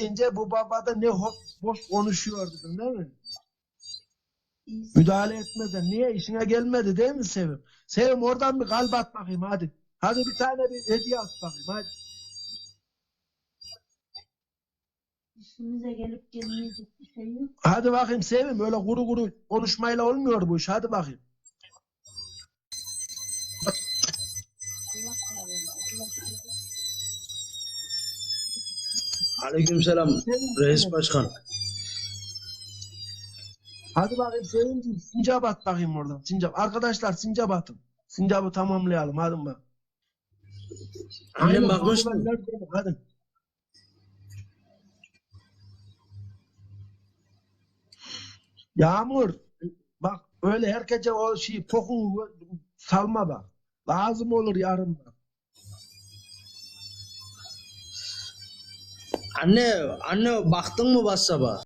deyince bu baba da ne ho- boş konuşuyor dedim değil mi? Müdahale etmeden. Niye? işine gelmedi değil mi Sevim? Sevim oradan bir kalp at bakayım hadi. Hadi bir tane bir hediye at bakayım hadi. İşimize gelip gelmeyecek bir şey yok. Hadi bakayım Sevim öyle kuru kuru konuşmayla olmuyor bu iş. Hadi bakayım. Allah. Allah sana versin. Aleykümselam reis başkan. Hadi bakayım Sevimciğim sincap at bakayım oradan. Sincap. Arkadaşlar sincap atın. Sincapı tamamlayalım hadi bak. Aynen, bakmış mı? hadi. Yağmur bak öyle herkese o şey kokun salma bak. Lazım olur yarın bak. Anne, anne baktın mı WhatsApp'a?